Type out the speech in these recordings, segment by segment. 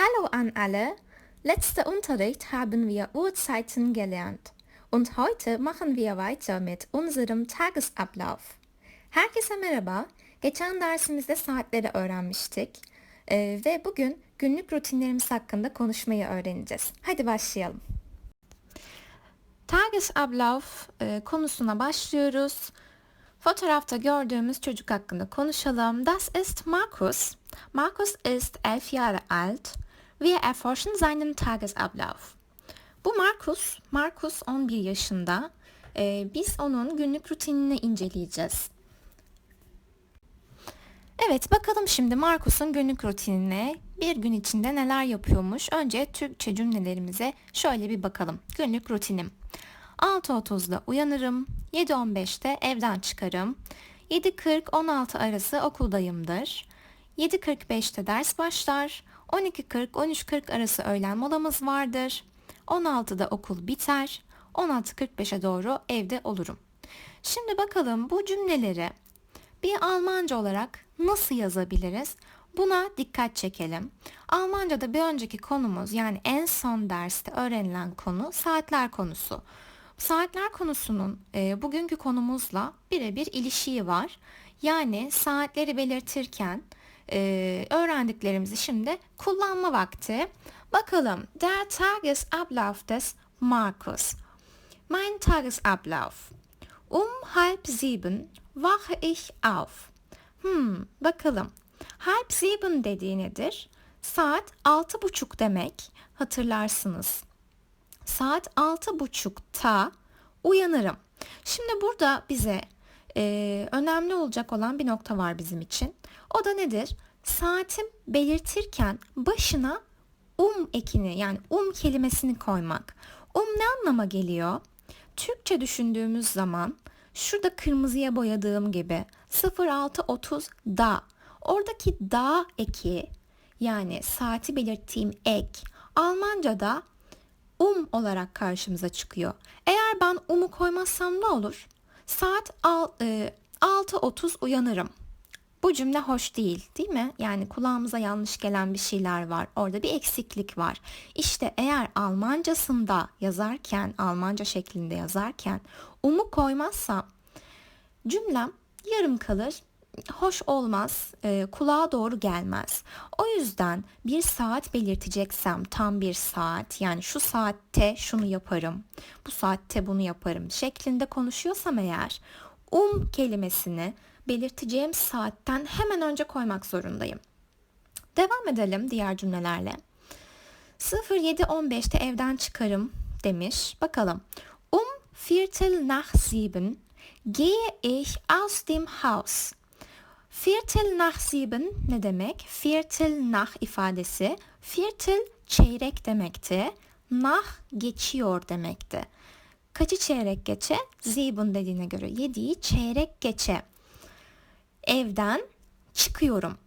Hallo an alle! Letzter Unterricht haben wir Uhrzeiten gelernt und heute machen wir weiter mit unserem Tagesablauf. Herkese merhaba. Geçen dersimizde saatleri öğrenmiştik Ee, ve bugün günlük rutinlerimiz hakkında konuşmayı öğreneceğiz. Hadi başlayalım. Tagesablauf e, konusuna başlıyoruz. Fotoğrafta gördüğümüz çocuk hakkında konuşalım. Das ist Markus. Markus ist elf Jahre alt. Wir erforschen seinen Tagesablauf. Bu Markus. Markus 11 yaşında. Ee, biz onun günlük rutinini inceleyeceğiz. Evet bakalım şimdi Markus'un günlük rutinine bir gün içinde neler yapıyormuş. Önce Türkçe cümlelerimize şöyle bir bakalım. Günlük rutinim. 6.30'da uyanırım. 7.15'te evden çıkarım. 7.40-16 arası okuldayımdır. 7.45'te ders başlar. 12.40-13.40 arası öğlen molamız vardır. 16'da okul biter. 16.45'e doğru evde olurum. Şimdi bakalım bu cümleleri bir Almanca olarak nasıl yazabiliriz? Buna dikkat çekelim. Almanca'da bir önceki konumuz yani en son derste öğrenilen konu saatler konusu. Saatler konusunun e, bugünkü konumuzla birebir ilişiği var. Yani saatleri belirtirken e, öğrendiklerimizi şimdi kullanma vakti. Bakalım der Tagesablauf des Markus. Mein Tagesablauf. Um halb sieben wache ich auf. Hmm, bakalım. Halb sieben dediği nedir? Saat altı buçuk demek. Hatırlarsınız. Saat altı buçukta uyanırım. Şimdi burada bize e, önemli olacak olan bir nokta var bizim için. O da nedir? Saatim belirtirken başına um ekini yani um kelimesini koymak. Um ne anlama geliyor? Türkçe düşündüğümüz zaman şurada kırmızıya boyadığım gibi 0630 da oradaki da eki yani saati belirttiğim ek Almanca'da um olarak karşımıza çıkıyor. Eğer ben umu koymazsam ne olur? Saat al, e, 6.30 uyanırım. Bu cümle hoş değil değil mi? Yani kulağımıza yanlış gelen bir şeyler var. Orada bir eksiklik var. İşte eğer Almancasında yazarken, Almanca şeklinde yazarken umu koymazsam cümlem yarım kalır hoş olmaz, e, kulağa doğru gelmez. O yüzden bir saat belirteceksem tam bir saat yani şu saatte şunu yaparım, bu saatte bunu yaparım şeklinde konuşuyorsam eğer um kelimesini belirteceğim saatten hemen önce koymak zorundayım. Devam edelim diğer cümlelerle. 07.15'te evden çıkarım demiş. Bakalım. Um Viertel nach sieben gehe ich aus dem Haus. Viertel nach sieben ne demek? Viertel nach ifadesi. Viertel çeyrek demekti. Nach geçiyor demekti. Kaçı çeyrek geçe? Sieben dediğine göre yediği çeyrek geçe. Evden çıkıyorum.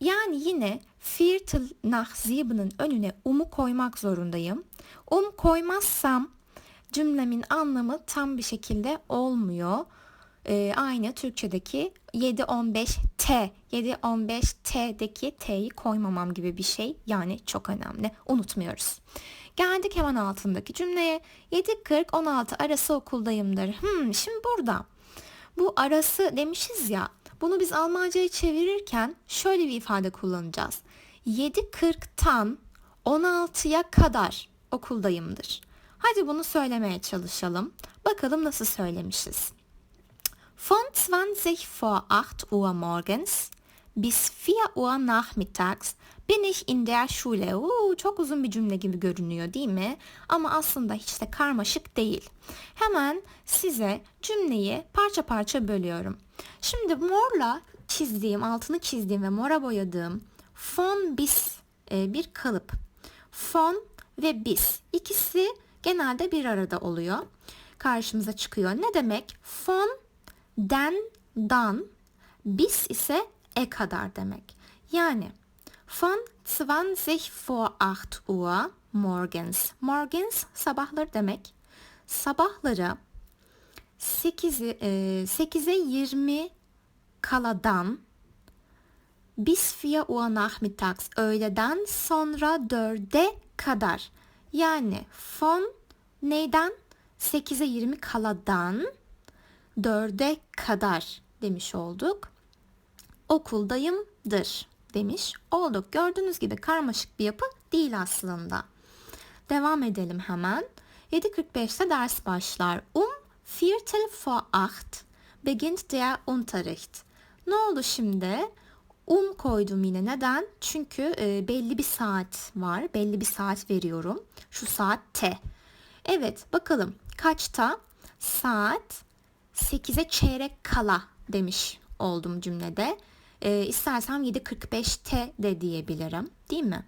Yani yine Viertel nach sieben'in önüne um'u koymak zorundayım. Um koymazsam cümlemin anlamı tam bir şekilde olmuyor e, aynı Türkçedeki 7-15-T, 7-15-T'deki T'yi koymamam gibi bir şey. Yani çok önemli. Unutmuyoruz. Geldik hemen altındaki cümleye. 7.40-16 arası okuldayımdır. Hmm, şimdi burada bu arası demişiz ya. Bunu biz Almanca'ya çevirirken şöyle bir ifade kullanacağız. 7.40'tan 16'ya kadar okuldayımdır. Hadi bunu söylemeye çalışalım. Bakalım nasıl söylemişiz. Von 20 vor 8 Uhr morgens bis 4 Uhr nachmittags bin ich in der Schule. Uu, çok uzun bir cümle gibi görünüyor değil mi? Ama aslında hiç de karmaşık değil. Hemen size cümleyi parça parça bölüyorum. Şimdi morla çizdiğim, altını çizdiğim ve mora boyadığım von bis e, bir kalıp. Von ve bis ikisi genelde bir arada oluyor. Karşımıza çıkıyor. Ne demek? Von den, dan, bis ise e kadar demek. Yani von 20 vor 8 Uhr morgens. Morgens sabahları demek. Sabahları 8'e 8'e 20 kaladan bis 4 Uhr nachmittags öğleden sonra 4'e kadar. Yani von neyden? 8'e 20 kaladan 4'e kadar demiş olduk. Okuldayımdır demiş olduk. Gördüğünüz gibi karmaşık bir yapı değil aslında. Devam edelim hemen. 7.45'te ders başlar. Um Viertel vor acht beginnt der Unterricht. Ne oldu şimdi? Um koydum yine. Neden? Çünkü e, belli bir saat var. Belli bir saat veriyorum. Şu saat T. Evet bakalım kaçta? Saat 8'e çeyrek kala demiş oldum cümlede. E, istersem 7.45 T de diyebilirim. Değil mi?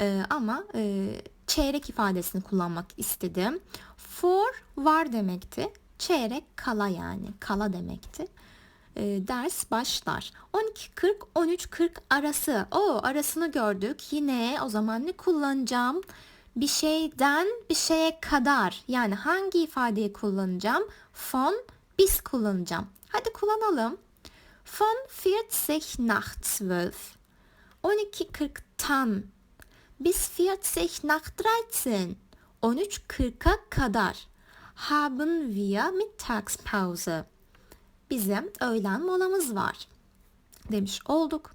E, ama e, çeyrek ifadesini kullanmak istedim. For var demekti. Çeyrek kala yani. Kala demekti. E, ders başlar. 12.40 13.40 arası. O arasını gördük. Yine o zaman ne kullanacağım? Bir şeyden bir şeye kadar. Yani hangi ifadeyi kullanacağım? Von bis kullanacağım. Hadi kullanalım. Von 40 nach 12. 12.40'tan bis 40 nach 13. 13.40'a kadar haben wir Mittagspause. Bizim öğlen molamız var. Demiş olduk.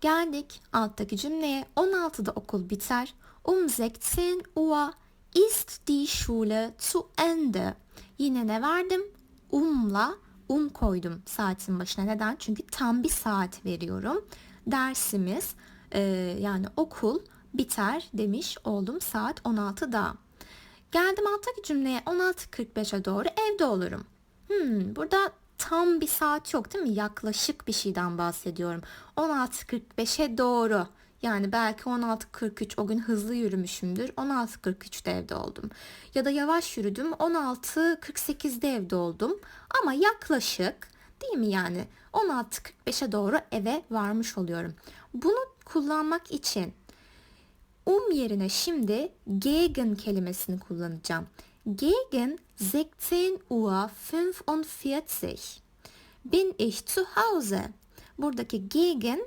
Geldik alttaki cümleye. 16'da okul biter. Um 16 Uhr ist die Schule zu Ende. Yine ne verdim? Um'la um koydum saatin başına. Neden? Çünkü tam bir saat veriyorum. Dersimiz e, yani okul biter demiş oldum saat 16'da. Geldim alttaki cümleye 16.45'e doğru evde olurum. Hmm, burada tam bir saat yok değil mi? Yaklaşık bir şeyden bahsediyorum. 16.45'e doğru. Yani belki 16.43 o gün hızlı yürümüşümdür. 16.43'te evde oldum. Ya da yavaş yürüdüm. 16.48'de evde oldum. Ama yaklaşık değil mi yani? 16.45'e doğru eve varmış oluyorum. Bunu kullanmak için um yerine şimdi gegen kelimesini kullanacağım. Gegen 16 Uhr 45 bin ich zu Hause. Buradaki gegen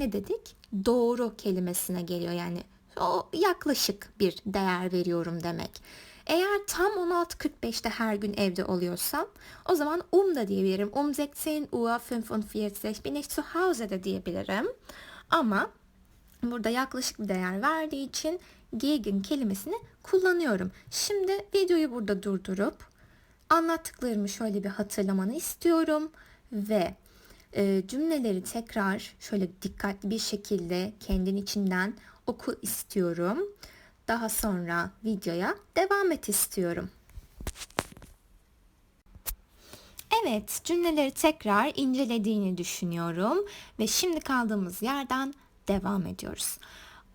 ne dedik? Doğru kelimesine geliyor yani o yaklaşık bir değer veriyorum demek. Eğer tam 16.45'te her gün evde oluyorsam o zaman um da diyebilirim. Um 16 Uhr 45 bin ich zu Hause de diyebilirim. Ama burada yaklaşık bir değer verdiği için gegen kelimesini kullanıyorum. Şimdi videoyu burada durdurup anlattıklarımı şöyle bir hatırlamanı istiyorum ve e, cümleleri tekrar şöyle dikkatli bir şekilde kendin içinden oku istiyorum. Daha sonra videoya devam et istiyorum. Evet, cümleleri tekrar incelediğini düşünüyorum ve şimdi kaldığımız yerden devam ediyoruz.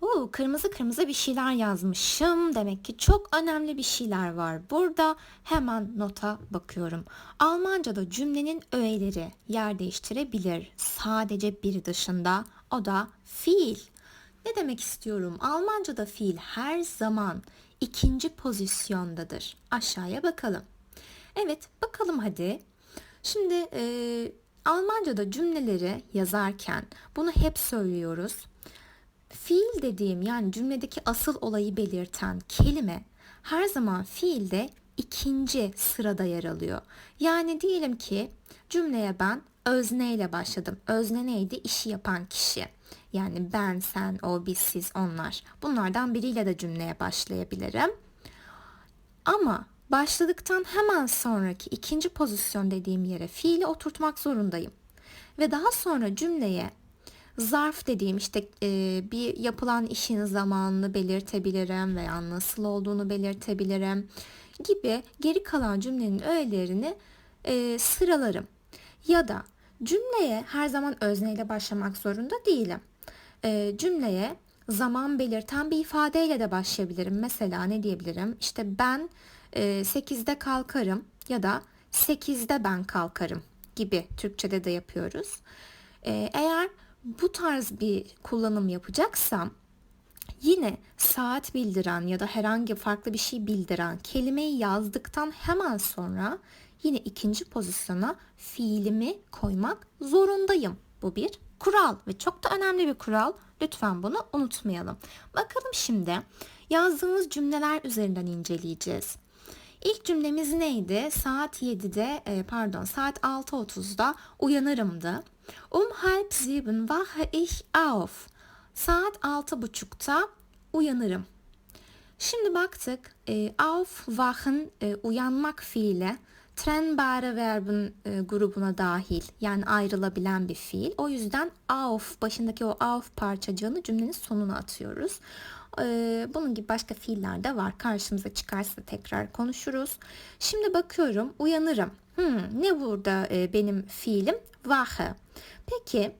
Oo, kırmızı kırmızı bir şeyler yazmışım. Demek ki çok önemli bir şeyler var. Burada hemen nota bakıyorum. Almanca'da cümlenin öğeleri yer değiştirebilir. Sadece biri dışında o da fiil. Ne demek istiyorum? Almanca'da fiil her zaman ikinci pozisyondadır. Aşağıya bakalım. Evet bakalım hadi. Şimdi e, Almanca'da cümleleri yazarken bunu hep söylüyoruz. Fiil dediğim yani cümledeki asıl olayı belirten kelime her zaman fiilde ikinci sırada yer alıyor. Yani diyelim ki cümleye ben özneyle başladım. Özne neydi? İşi yapan kişi. Yani ben, sen, o, biz, siz, onlar. Bunlardan biriyle de cümleye başlayabilirim. Ama başladıktan hemen sonraki ikinci pozisyon dediğim yere fiili oturtmak zorundayım. Ve daha sonra cümleye zarf dediğim işte e, bir yapılan işin zamanını belirtebilirim veya nasıl olduğunu belirtebilirim gibi geri kalan cümlenin öğelerini e, sıralarım. Ya da cümleye her zaman özneyle başlamak zorunda değilim. E, cümleye zaman belirten bir ifadeyle de başlayabilirim. Mesela ne diyebilirim? İşte ben e, 8'de kalkarım ya da 8'de ben kalkarım gibi Türkçe'de de yapıyoruz. E, eğer bu tarz bir kullanım yapacaksam yine saat bildiren ya da herhangi farklı bir şey bildiren kelimeyi yazdıktan hemen sonra yine ikinci pozisyona fiilimi koymak zorundayım. Bu bir kural ve çok da önemli bir kural. Lütfen bunu unutmayalım. Bakalım şimdi yazdığımız cümleler üzerinden inceleyeceğiz. İlk cümlemiz neydi? Saat 7'de e, pardon saat 6.30'da uyanırımdı. Um halb sieben wache ich auf. Saat 6.30'da uyanırım. Şimdi baktık e, aufwachen e, uyanmak fiili trennbare verbin e, grubuna dahil yani ayrılabilen bir fiil. O yüzden auf başındaki o auf parçacığını cümlenin sonuna atıyoruz. E, bunun gibi başka fiiller de var. Karşımıza çıkarsa tekrar konuşuruz. Şimdi bakıyorum uyanırım. Hmm, ne burada e, benim fiilim? Wache. Peki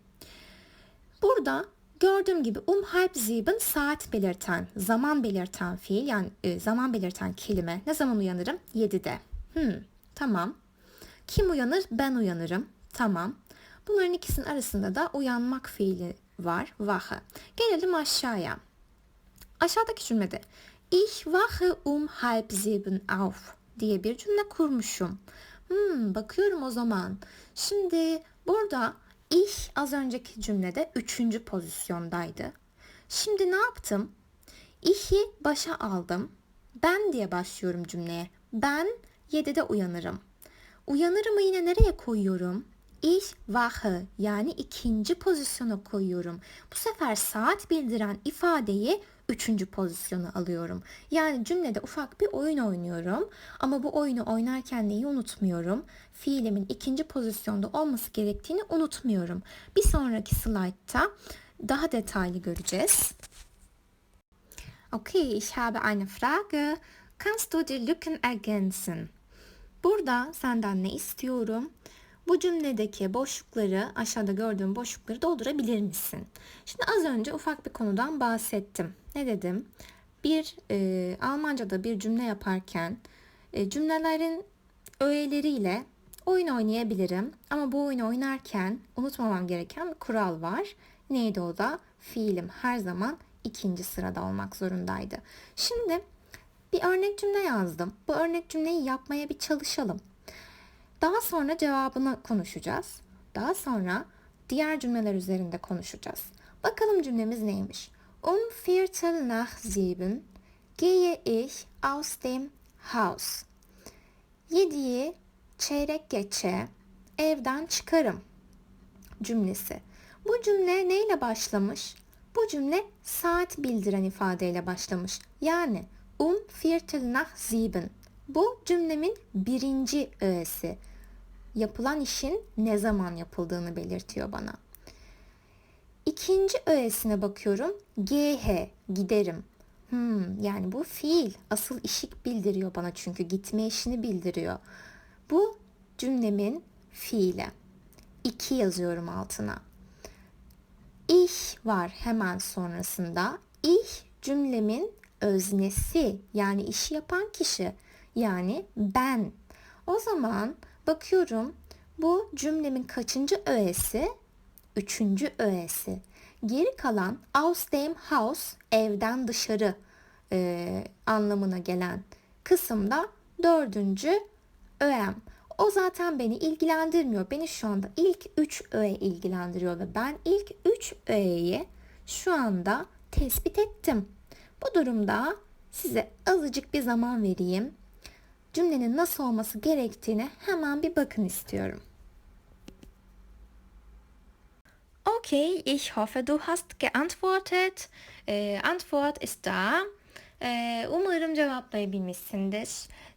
burada Gördüğüm gibi um halb sieben saat belirten, zaman belirten fiil yani e, zaman belirten kelime. Ne zaman uyanırım? 7'de. Hmm, tamam. Kim uyanır? Ben uyanırım. Tamam. Bunların ikisinin arasında da uyanmak fiili var. Wache. Gelelim aşağıya. Aşağıdaki cümlede Ich wache um halb sieben auf diye bir cümle kurmuşum. Hmm, bakıyorum o zaman. Şimdi burada ich az önceki cümlede üçüncü pozisyondaydı. Şimdi ne yaptım? İşi başa aldım. Ben diye başlıyorum cümleye. Ben 7'de uyanırım. Uyanırımı yine nereye koyuyorum? Ich wache yani ikinci pozisyona koyuyorum. Bu sefer saat bildiren ifadeyi üçüncü pozisyona alıyorum. Yani cümlede ufak bir oyun oynuyorum. Ama bu oyunu oynarken neyi unutmuyorum? Fiilimin ikinci pozisyonda olması gerektiğini unutmuyorum. Bir sonraki slaytta daha detaylı göreceğiz. Okay, ich habe eine Frage. Kannst du die Lücken ergänzen? Burada senden ne istiyorum? Bu cümledeki boşlukları, aşağıda gördüğüm boşlukları doldurabilir misin? Şimdi az önce ufak bir konudan bahsettim. Ne dedim? Bir e, Almanca'da bir cümle yaparken e, cümlelerin öğeleriyle oyun oynayabilirim. Ama bu oyunu oynarken unutmamam gereken bir kural var. Neydi o da? Fiilim her zaman ikinci sırada olmak zorundaydı. Şimdi bir örnek cümle yazdım. Bu örnek cümleyi yapmaya bir çalışalım. Daha sonra cevabını konuşacağız. Daha sonra diğer cümleler üzerinde konuşacağız. Bakalım cümlemiz neymiş? Um Viertel nach sieben gehe ich aus dem Haus. Yediği çeyrek geçe evden çıkarım cümlesi. Bu cümle neyle başlamış? Bu cümle saat bildiren ifadeyle başlamış. Yani um viertel nach sieben. Bu cümlemin birinci öğesi. Yapılan işin ne zaman yapıldığını belirtiyor bana. İkinci öğesine bakıyorum. GH, giderim. Hmm, yani bu fiil. Asıl işik bildiriyor bana çünkü gitme işini bildiriyor. Bu cümlemin fiili. İki yazıyorum altına. Ich var hemen sonrasında. Ich cümlemin öznesi yani işi yapan kişi yani ben. O zaman bakıyorum bu cümlemin kaçıncı öğesi? Üçüncü öğesi. Geri kalan aus dem Haus evden dışarı e, anlamına gelen kısımda dördüncü öğem. O zaten beni ilgilendirmiyor. Beni şu anda ilk üç öğe ilgilendiriyor ve ben ilk üç öğeyi şu anda tespit ettim. Bu durumda size azıcık bir zaman vereyim. Cümlenin nasıl olması gerektiğini hemen bir bakın istiyorum. Okay, ich hoffe, du hast geantwortet. Äh, Antwort ist da. Ee, umarım cevaplayabilmişsindir.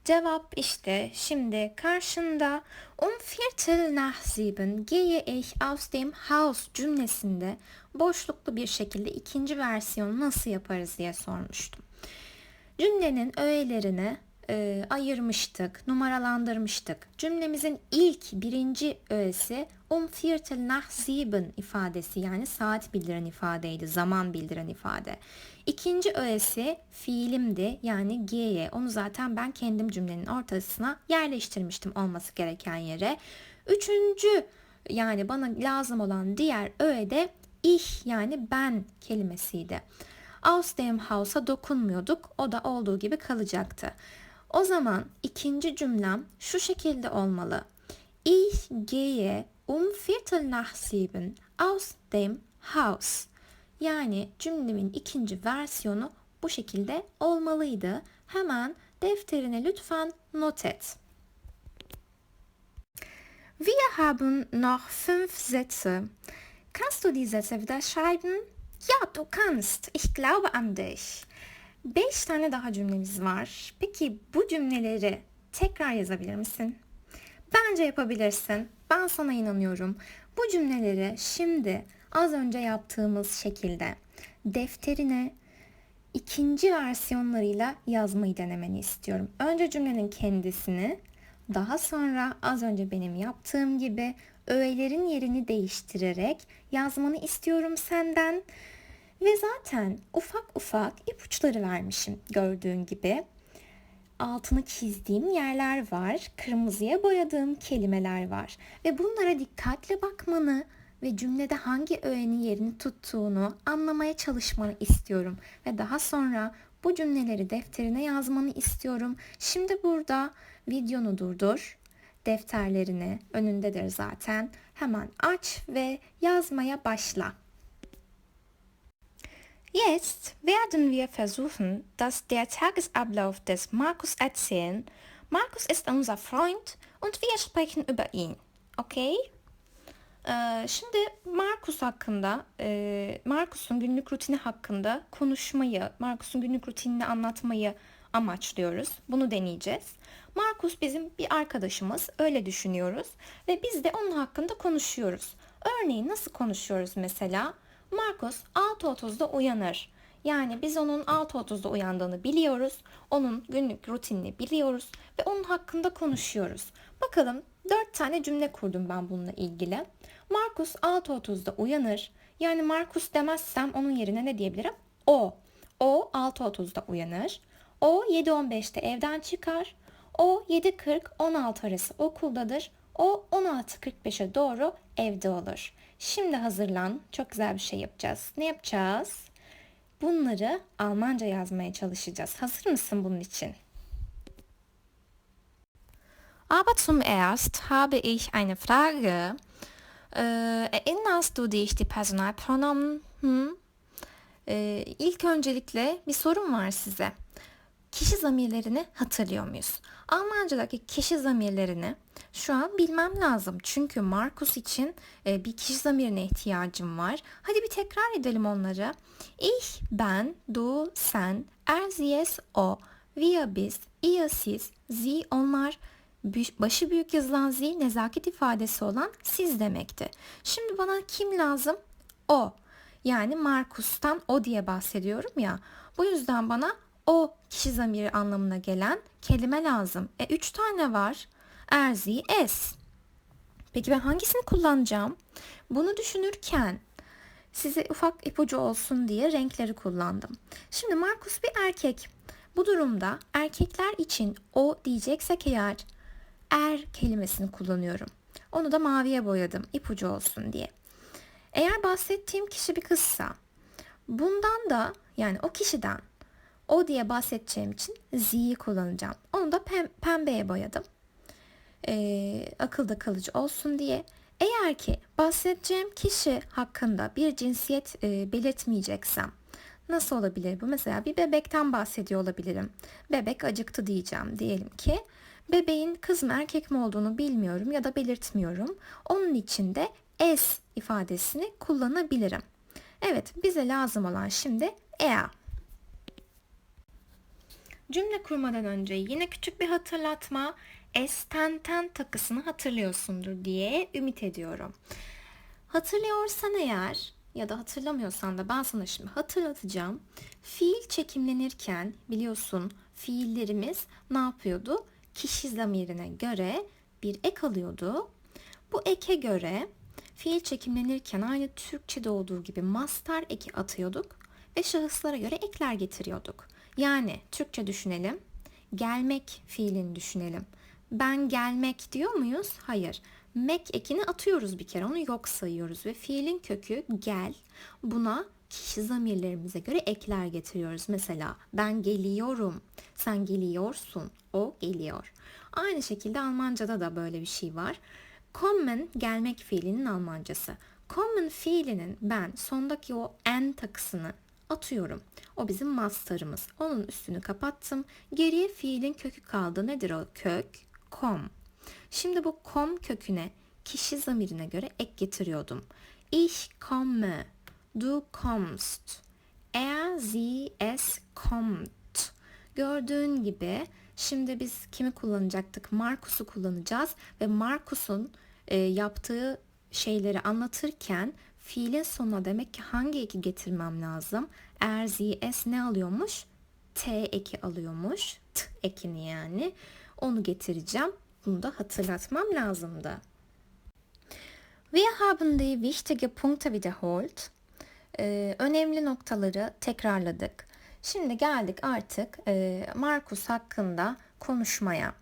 Cevap işte şimdi karşında um viertel nach sieben gehe ich aus dem Haus cümlesinde boşluklu bir şekilde ikinci versiyonu nasıl yaparız diye sormuştum. Cümlenin öğelerini e, ayırmıştık, numaralandırmıştık. Cümlemizin ilk birinci öğesi um viertel nach sieben ifadesi yani saat bildiren ifadeydi, zaman bildiren ifade. İkinci öğesi fiilimdi yani G'ye. Onu zaten ben kendim cümlenin ortasına yerleştirmiştim olması gereken yere. Üçüncü yani bana lazım olan diğer öğe de ich yani ben kelimesiydi. Aus dem Haus'a dokunmuyorduk. O da olduğu gibi kalacaktı. O zaman ikinci cümlem şu şekilde olmalı. Ich gehe um Viertel nach sieben aus dem Haus. Yani cümlemin ikinci versiyonu bu şekilde olmalıydı. Hemen defterine lütfen not et. Wir haben noch fünf Sätze. Kannst du die Sätze wieder schreiben? Ja, du kannst. Ich glaube an dich. Beş tane daha cümlemiz var. Peki bu cümleleri tekrar yazabilir misin? Bence yapabilirsin. Ben sana inanıyorum. Bu cümleleri şimdi az önce yaptığımız şekilde defterine ikinci versiyonlarıyla yazmayı denemeni istiyorum. Önce cümlenin kendisini, daha sonra az önce benim yaptığım gibi öğelerin yerini değiştirerek yazmanı istiyorum senden. Ve zaten ufak ufak ipuçları vermişim gördüğün gibi. Altını çizdiğim yerler var, kırmızıya boyadığım kelimeler var ve bunlara dikkatle bakmanı ve cümlede hangi öğenin yerini tuttuğunu anlamaya çalışmanı istiyorum ve daha sonra bu cümleleri defterine yazmanı istiyorum. Şimdi burada videonu durdur. Defterlerini önündedir zaten. Hemen aç ve yazmaya başla. Jetzt werden wir versuchen, dass der Tagesablauf des Markus erzählen. Markus ist unser Freund und wir sprechen über ihn. Okay? Ee, şimdi Markus hakkında, e, Markus'un günlük rutini hakkında konuşmayı, Markus'un günlük rutinini anlatmayı amaçlıyoruz. Bunu deneyeceğiz. Markus bizim bir arkadaşımız, öyle düşünüyoruz ve biz de onun hakkında konuşuyoruz. Örneğin nasıl konuşuyoruz mesela? Markus 6.30'da uyanır. Yani biz onun 6.30'da uyandığını biliyoruz. Onun günlük rutinini biliyoruz ve onun hakkında konuşuyoruz. Bakalım 4 tane cümle kurdum ben bununla ilgili. Markus 6.30'da uyanır. Yani Markus demezsem onun yerine ne diyebilirim? O. O 6.30'da uyanır. O 7.15'te evden çıkar. O 7.40-16 arası okuldadır. O 16.45'e doğru evde olur. Şimdi hazırlan. Çok güzel bir şey yapacağız. Ne yapacağız? Bunları Almanca yazmaya çalışacağız. Hazır mısın bunun için? Aber zum Erst habe ich eine Frage. Äh, erinnerst du dich die Personalpronomen? Hm? Ee, ilk öncelikle bir sorum var size. Kişi zamirlerini hatırlıyor muyuz? Almancadaki kişi zamirlerini şu an bilmem lazım. Çünkü Markus için e, bir kişi zamirine ihtiyacım var. Hadi bir tekrar edelim onları. Ich, ben, du, sen, er, sie, es, o, wir, biz, ihr, siz, sie, onlar, başı büyük yazılan zi nezaket ifadesi olan siz demekti. Şimdi bana kim lazım? O. Yani Markus'tan o diye bahsediyorum ya. Bu yüzden bana o kişi zamiri anlamına gelen kelime lazım. E üç tane var. Erzi, es. Peki ben hangisini kullanacağım? Bunu düşünürken size ufak ipucu olsun diye renkleri kullandım. Şimdi Markus bir erkek. Bu durumda erkekler için o diyeceksek eğer er kelimesini kullanıyorum. Onu da maviye boyadım ipucu olsun diye. Eğer bahsettiğim kişi bir kızsa bundan da yani o kişiden o diye bahsedeceğim için z'yi kullanacağım. Onu da pem pembeye boyadım. Ee, akılda kalıcı olsun diye. Eğer ki bahsedeceğim kişi hakkında bir cinsiyet e, belirtmeyeceksem nasıl olabilir bu? Mesela bir bebekten bahsediyor olabilirim. Bebek acıktı diyeceğim diyelim ki. Bebeğin kız mı erkek mi olduğunu bilmiyorum ya da belirtmiyorum. Onun için de es ifadesini kullanabilirim. Evet bize lazım olan şimdi ea. Cümle kurmadan önce yine küçük bir hatırlatma. Esten ten takısını hatırlıyorsundur diye ümit ediyorum. Hatırlıyorsan eğer ya da hatırlamıyorsan da ben sana şimdi hatırlatacağım. Fiil çekimlenirken biliyorsun fiillerimiz ne yapıyordu? Kişi zamirine göre bir ek alıyordu. Bu eke göre fiil çekimlenirken aynı Türkçe'de olduğu gibi master eki atıyorduk ve şahıslara göre ekler getiriyorduk. Yani Türkçe düşünelim. Gelmek fiilini düşünelim. Ben gelmek diyor muyuz? Hayır. Mek ekini atıyoruz bir kere. Onu yok sayıyoruz ve fiilin kökü gel. Buna kişi zamirlerimize göre ekler getiriyoruz. Mesela ben geliyorum, sen geliyorsun, o geliyor. Aynı şekilde Almanca'da da böyle bir şey var. Kommen gelmek fiilinin Almancası. Kommen fiilinin ben sondaki o en takısını atıyorum. O bizim master'ımız. Onun üstünü kapattım. Geriye fiilin kökü kaldı. Nedir o kök? Kom. Şimdi bu kom köküne kişi zamirine göre ek getiriyordum. Ich komme, du kommst, er, sie, es kommt. Gördüğün gibi şimdi biz kimi kullanacaktık? Markus'u kullanacağız ve Markus'un e, yaptığı şeyleri anlatırken fiilin sonuna demek ki hangi eki getirmem lazım? Er, sie, es ne alıyormuş? T eki alıyormuş. T ekini yani. Onu getireceğim. Bunu da hatırlatmam lazımdı. Wir haben die wichtige Punkte wiederholt. Ee, önemli noktaları tekrarladık. Şimdi geldik artık e, Markus hakkında konuşmaya.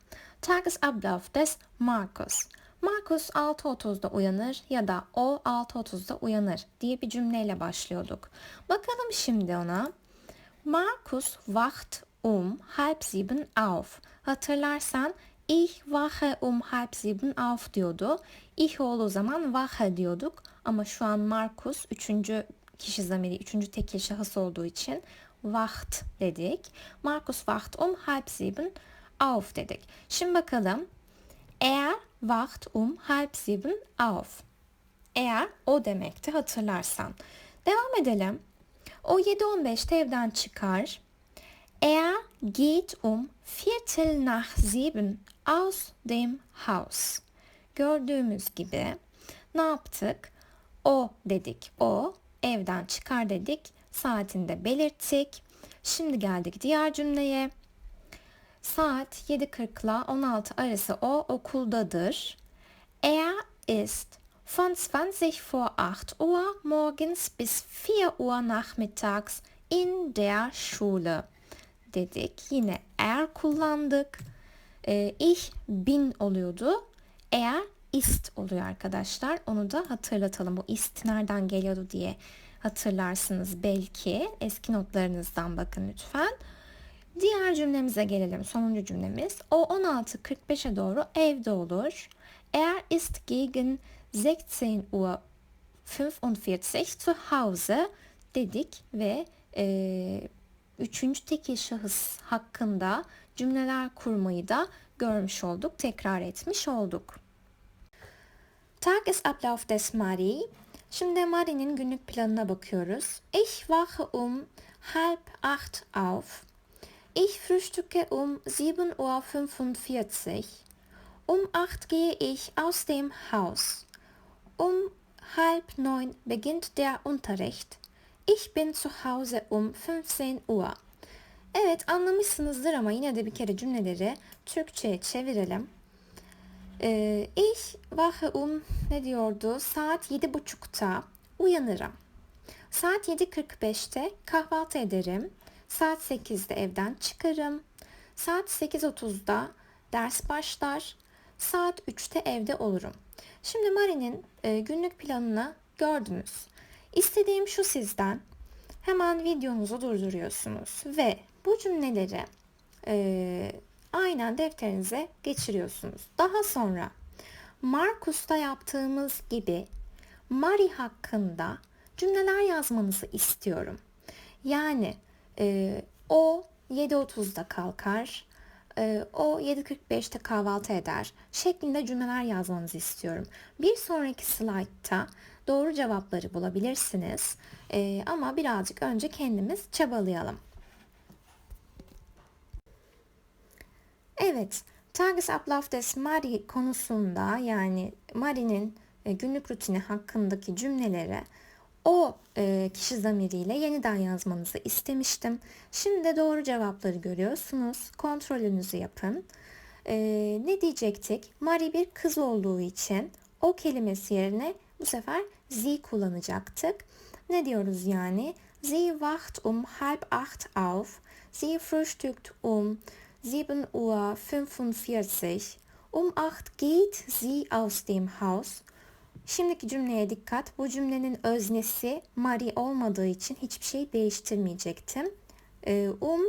Tagesablauf des Markus. Markus 6.30'da uyanır ya da o 6.30'da uyanır diye bir cümleyle başlıyorduk. Bakalım şimdi ona. Markus wacht um halb sieben auf. Hatırlarsan ich wache um halb sieben auf diyordu. Ich olduğu zaman wache diyorduk. Ama şu an Markus üçüncü kişi zamiri, üçüncü tekil şahıs olduğu için wacht dedik. Markus wacht um halb sieben auf dedik. Şimdi bakalım. Er wacht um halb sieben auf. Eğer o demekti hatırlarsan. Devam edelim. O 7.15'te evden çıkar. Er geht um Viertel nach sieben aus dem Haus. Gördüğümüz gibi ne yaptık? O dedik. O evden çıkar dedik. Saatinde belirttik. Şimdi geldik diğer cümleye. Saat 7.40 ile 16 arası o okuldadır. Er ist von 20 vor 8 Uhr morgens bis 4 Uhr nachmittags in der Schule dedik. Yine er kullandık. Ee, ich bin oluyordu. Er ist oluyor arkadaşlar. Onu da hatırlatalım. Bu ist nereden geliyordu diye hatırlarsınız belki. Eski notlarınızdan bakın lütfen. Diğer cümlemize gelelim. Sonuncu cümlemiz. O 16.45'e doğru evde olur. Er ist gegen 16 Uhr 45 zu Hause dedik ve e, üçüncü tekil şahıs hakkında cümleler kurmayı da görmüş olduk, tekrar etmiş olduk. Tagesablauf des Marie. Şimdi Marie'nin günlük planına bakıyoruz. Ich wache um halb acht auf. Ich frühstücke um 7.45 Uhr. Um 8 gehe ich aus dem Haus. Um halb neun beginnt der Unterricht. Ich bin zu Hause um 15 Uhr. Evet anlamışsınızdır ama yine de bir kere cümleleri Türkçe'ye çevirelim. Ee, ich wache um ne diyordu? Saat 7.30'ta uyanırım. Saat 7.45'te kahvaltı ederim. Saat 8'de evden çıkarım. Saat 8.30'da ders başlar. Saat 3'te evde olurum. Şimdi Mari'nin e, günlük planını gördünüz. İstediğim şu sizden. Hemen videonuzu durduruyorsunuz ve bu cümleleri e, aynen defterinize geçiriyorsunuz. Daha sonra Markus'ta yaptığımız gibi Mari hakkında cümleler yazmanızı istiyorum. Yani e, o 7.30'da kalkar, e, o 7.45'te kahvaltı eder şeklinde cümleler yazmanızı istiyorum. Bir sonraki slaytta doğru cevapları bulabilirsiniz. E, ama birazcık önce kendimiz çabalayalım. Evet, Tagesablauf des Marie konusunda yani Marie'nin e, günlük rutini hakkındaki cümleleri o e, kişi zamiriyle yeniden yazmanızı istemiştim. Şimdi de doğru cevapları görüyorsunuz. Kontrolünüzü yapın. E, ne diyecektik? Marie bir kız olduğu için o kelimesi yerine bu sefer sie kullanacaktık. Ne diyoruz yani? Sie wacht um halb acht auf. Sie frühstückt um 7 Uhr 45. Um 8 geht sie aus dem Haus. Şimdiki cümleye dikkat. Bu cümlenin öznesi Marie olmadığı için hiçbir şey değiştirmeyecektim. Ee, um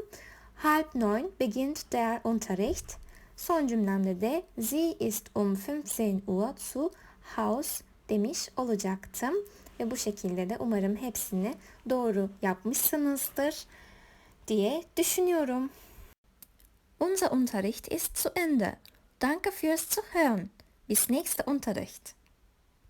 halb neun beginnt der Unterricht. Son cümlemde de sie ist um 15 Uhr zu Haus demiş olacaktım. Ve bu şekilde de umarım hepsini doğru yapmışsınızdır diye düşünüyorum. Unser Unterricht ist zu Ende. Danke fürs Zuhören. Bis nächster Unterricht.